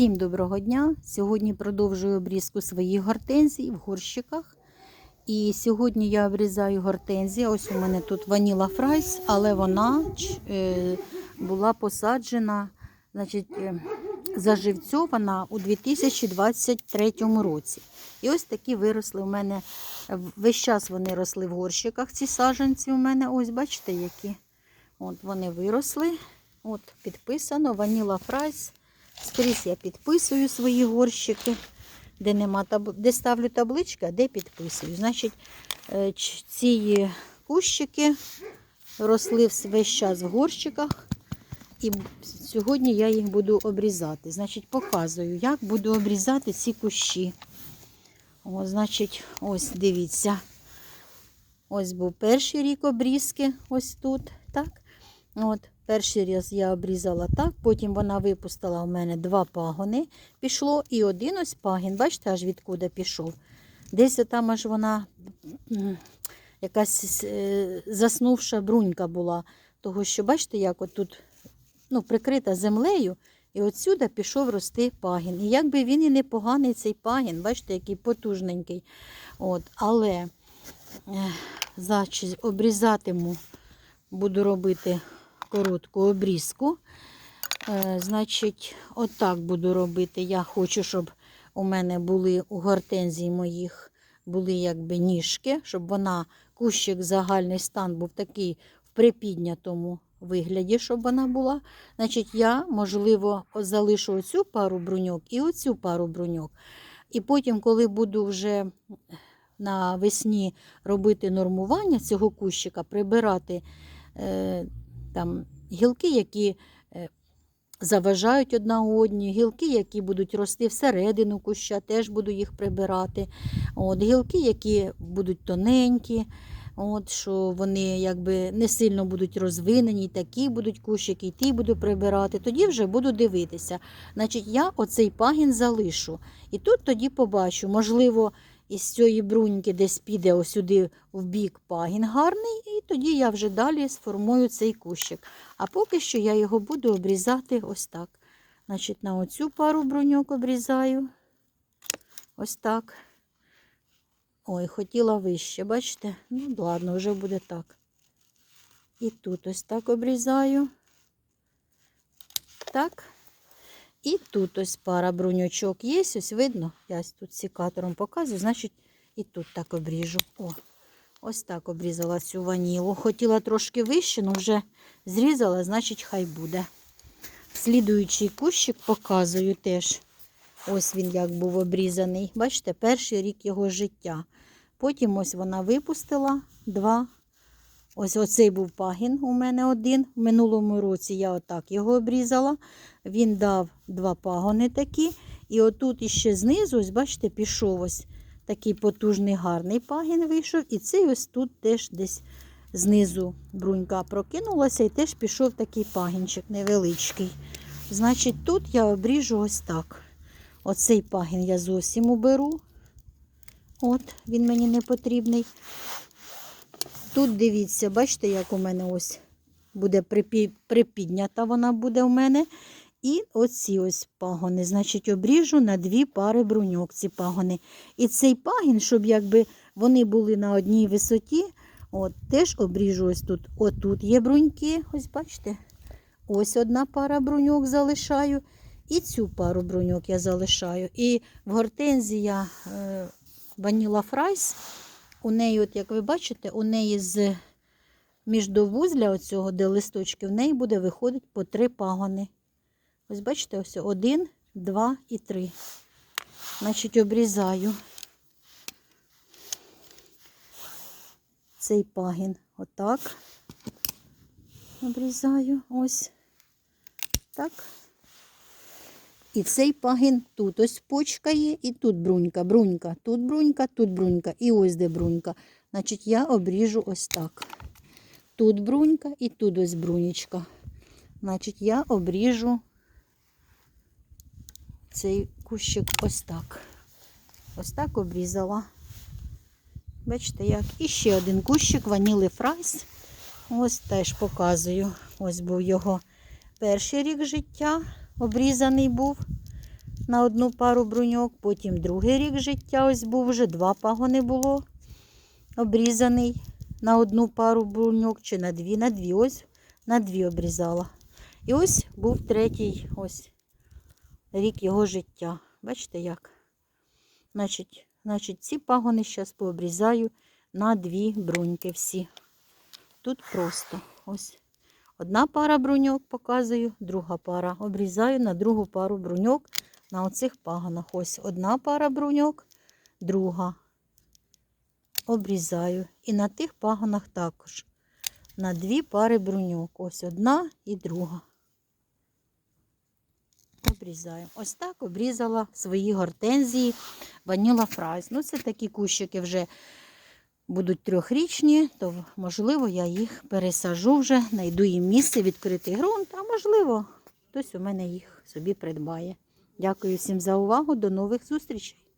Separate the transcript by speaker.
Speaker 1: Всім доброго дня! Сьогодні продовжую обрізку своїх гортензій в горщиках. І сьогодні я обрізаю гортензії. Ось у мене тут ваніла фрайс, але вона е, була посаджена, значить, е, заживцьована у 2023 році. І ось такі виросли у мене. Весь час вони росли в горщиках, ці саджанці у мене. Ось, бачите, які. От вони виросли. От підписано Ваніла Фрайс. Скрізь я підписую свої горщики, де нема таб... де ставлю таблички, а де підписую. Значить, е, ці кущики росли весь час в горщиках. І сьогодні я їх буду обрізати. Значить, показую, як буду обрізати ці кущі. О, значить, ось дивіться. Ось був перший рік обрізки, ось тут. так. От, перший раз я обрізала так, потім вона випустила у мене два пагони, пішло, і один ось пагін, бачите, аж відкуди пішов. Десь там аж вона якась е, заснувша брунька була. Того, що, бачите, як тут ну, прикрита землею, і отсюди пішов рости пагін. І якби він і непоганий цей пагін, бачите, який потужненький. От, але е, значить, обрізатиму, буду робити коротку обрізку. Е, значить, отак буду робити. Я хочу, щоб у мене були у гортензії моїх були якби ніжки, щоб вона, кущик загальний стан був такий в припіднятому вигляді, щоб вона була. Значить, я, можливо, залишу оцю пару бруньок і оцю пару бруньок. І потім, коли буду вже навесні робити нормування цього кущика, прибирати е, там гілки, які е, заважають одна одній, гілки, які будуть рости всередину куща, теж буду їх прибирати. От, гілки, які будуть тоненькі, от, що вони якби не сильно будуть розвинені, такі будуть кущики, і ті буду прибирати. Тоді вже буду дивитися. Значить, я оцей пагін залишу. І тут тоді побачу, можливо, із цієї бруньки десь піде ось сюди в бік пагін гарний, і тоді я вже далі сформую цей кущик. А поки що я його буду обрізати ось так. Значить, на оцю пару бруньок обрізаю. Ось так. Ой, хотіла вище, бачите? Ну, ладно, вже буде так. І тут ось так обрізаю. Так. І тут ось пара бруньочок є, ось видно. Я ось тут секатором показую, значить, і тут так обріжу. О, ось так обрізала цю ванілу. Хотіла трошки вище, але вже зрізала, значить, хай буде. Слідуючий кущик показую теж. Ось він як був обрізаний. Бачите, перший рік його життя. Потім ось вона випустила два. Ось оцей був пагін у мене один. В минулому році я отак його обрізала. Він дав два пагони такі. І отут іще знизу, ось бачите, пішов ось такий потужний гарний пагін вийшов. І цей ось тут теж десь знизу брунька прокинулася і теж пішов такий пагінчик невеличкий. Значить, тут я обріжу ось так. Оцей пагін я зовсім уберу. От, він мені не потрібний. Тут дивіться, бачите, як у мене ось буде припіднята вона буде у мене. І оці ось пагони. Значить, обріжу на дві пари бруньок ці пагони. І цей пагін, щоб якби вони були на одній висоті, от, теж обріжу ось тут. Отут є бруньки, ось бачите. Ось одна пара бруньок залишаю. І цю пару бруньок я залишаю. І в гортензія е, Ваніла Фрайс, у неї, от як ви бачите, у неї з міждовузля оцього, де листочки, в неї буде виходити по три пагони. Ось бачите, ось один, два і три. Значить, обрізаю цей пагін отак. Обрізаю ось так. І цей пагін тут ось почка є, і тут брунька, брунька, тут брунька, тут брунька, і ось де брунька. Значить, я обріжу ось так. Тут брунька і тут ось брунічка. Значить, я обріжу цей кущик ось так. Ось так обрізала. Бачите, як? І ще один кущик ваніли фрайс. Ось теж показую. Ось був його перший рік життя. Обрізаний був. на одну пару бруньок. Потім другий рік життя ось був вже два пагони було обрізаний на одну пару бруньок чи на дві, на дві. Ось на дві обрізала. І ось був третій ось рік його життя. Бачите як? Значить, значить ці пагони зараз пообрізаю на дві бруньки всі. Тут просто ось одна пара бруньок показую, друга пара. Обрізаю на другу пару бруньок на оцих пагонах. Ось одна пара бруньок, друга. Обрізаю. І на тих пагонах також. На дві пари бруньок. Ось одна і друга. Обрізаю. Ось так обрізала свої гортензії ваніла фрайс. Ну, це такі кущики вже будуть трьохрічні, то можливо я їх пересажу вже, знайду їм місце, відкритий ґрунт, а можливо, хтось у мене їх собі придбає. Дякую всім за увагу. До нових зустрічей!